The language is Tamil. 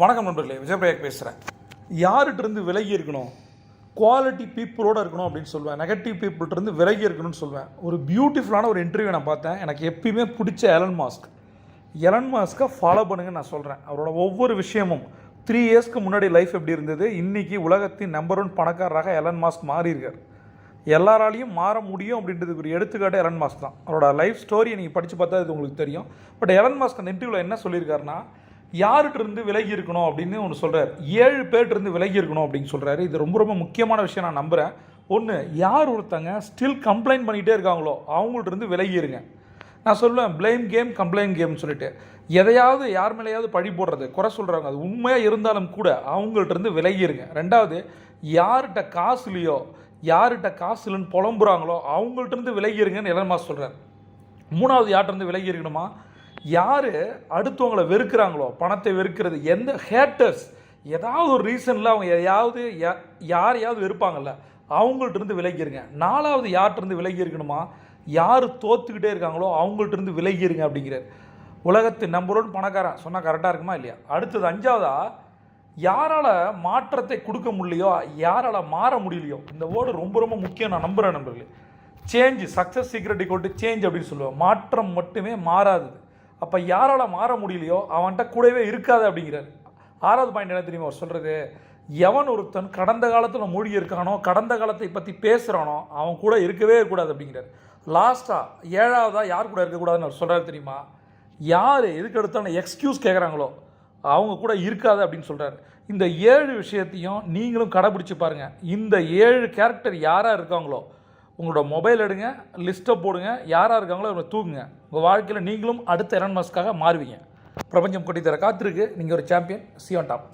வணக்கம் நண்பர்களே விஜயபிரயாக் பேசுகிறேன் யார்கிட்டருந்து விலகி இருக்கணும்? குவாலிட்டி பீப்புளோடு இருக்கணும் அப்படின்னு சொல்லுவேன் நெகட்டிவ் பீப்புள்கிட்டருந்து விலகி இருக்கணும்னு சொல்லுவேன் ஒரு பியூட்டிஃபுல்லான ஒரு இன்டர்வியூ நான் பார்த்தேன். எனக்கு எப்பயுமே பிடிச்ச எலன் மாஸ்க் எலன் மாஸ்க்கை ஃபாலோ பண்ணுங்கன்னு நான் சொல்கிறேன் அவரோட ஒவ்வொரு விஷயமும் த்ரீ இயர்ஸ்க்கு முன்னாடி லைஃப் எப்படி இருந்தது? இன்றைக்கி உலகத்தின் நம்பர் ஒன் பணக்காரராக எலன் மாஸ்க் மாறியிருக்கார் எல்லாராலையும் மாற முடியும் அப்படின்றதுக்கு ஒரு எடுத்துக்காட்டு எலன் மாஸ்க் தான். அவரோட லைஃப் ஸ்டோரியை நீங்கள் படித்து பார்த்தா இது உங்களுக்கு தெரியும். பட் எலன் மாஸ்க் அந்த இன்டர்வியூவில் என்ன சொல்லியிருக்காருன்னா யார்கிட்ட இருந்து விலகி இருக்கணும் அப்படின்னு ஒன்று சொல்கிறார் ஏழு பேர்கிட்ட இருந்து விலகி இருக்கணும் அப்படின்னு சொல்கிறாரு இது ரொம்ப ரொம்ப முக்கியமான விஷயம் நான் நம்புகிறேன் ஒன்று யார் ஒருத்தங்க ஸ்டில் கம்ப்ளைண்ட் பண்ணிகிட்டே இருக்காங்களோ அவங்கள்ட்ட இருந்து விலகி இருங்க. நான் சொல்லுவேன் ப்ளைம் கேம் கம்ப்ளைண்ட் கேம்னு சொல்லிட்டு. எதையாவது யார் மேலேயாவது பழி போடுறது குறை சொல்கிறாங்க அது உண்மையாக இருந்தாலும் கூட அவங்கள்ட்ட இருந்து விலகி இருங்க. ரெண்டாவது யார்கிட்ட காசு இல்லையோ யார்கிட்ட காசு இல்லைன்னு புலம்புறாங்களோ அவங்கள்ட்ட இருந்து விலகி இருங்கன்னு சொல்கிறேன் சொல்கிறார் மூணாவது யார்கிட்ட இருந்து விலகி இருக்கணுமா? யார் அடுத்தவங்களை வெறுக்கிறாங்களோ பணத்தை வெறுக்கிறது எந்த ஹேட்டர்ஸ் ஏதாவது ஒரு ரீசனில் அவங்க எதையாவது யா- யாரையாவது வெறுப்பாங்கல்ல அவங்கள்ட்ட இருந்து நாலாவது யார்கிட்டருந்து விலகி இருக்கணுமா யார் தோத்துக்கிட்டே இருக்காங்களோ அவங்கள்ட்ட இருந்து விலகி இருங்க அப்படிங்கிறார். உலகத்தின் நம்பர் ஒன் பணக்காரன். சொன்னால் கரெக்டாக இருக்குமா இல்லையா? அடுத்தது அஞ்சாவதா யாரால் மாற்றத்தை கொடுக்க முடியலையோ யாரால் மாற முடியலையோ இந்த வேர்டு ரொம்ப ரொம்ப முக்கியம் நான் நம்புகிறேன் நண்பர்களே. Change success secret equal change அப்படின்னு சொல்லுவேன் மாற்றம் மட்டுமே மாறாது அப்போ யாரால் மாற முடியலையோ அவன்கிட்ட கூடவே இருக்காது அப்படிங்கிறார். ஆறாவது பாயிண்ட் என்ன தெரியுமா அவர் சொல்கிறது எவன் ஒருத்தன் கடந்த காலத்தில் மூழ்கி இருக்கானோ கடந்த காலத்தை பற்றி பேசுகிறானோ அவன் கூட இருக்கவே கூடாது அப்படிங்கிறார். லாஸ்ட்டாக ஏழாவதாக யார் கூட இருக்கக்கூடாதுன்னு அவர் சொல்கிறார் தெரியுமா? யார் எதுக்கு எடுத்தாலும் எக்ஸ்கியூஸ் கேட்குறாங்களோ அவங்க கூட இருக்காது அப்படின்னு சொல்கிறாரு இந்த ஏழு விஷயத்தையும் நீங்களும் கடைபிடிச்சி பாருங்கள் இந்த ஏழு கேரக்டர் யாராக இருக்காங்களோ உங்களோட மொபைல் எடுங்க லிஸ்ட்டை போடுங்க யாராக இருக்காங்களோ அவங்களை தூங்குங்க உங்கள் வாழ்க்கையில் நீங்களும் அடுத்த இரண்டு மாதத்துக்காக மாறுவீங்க. பிரபஞ்சம் கொட்டி தர காத்திருக்கு. நீங்கள் ஒரு சாம்பியன் சி டாப்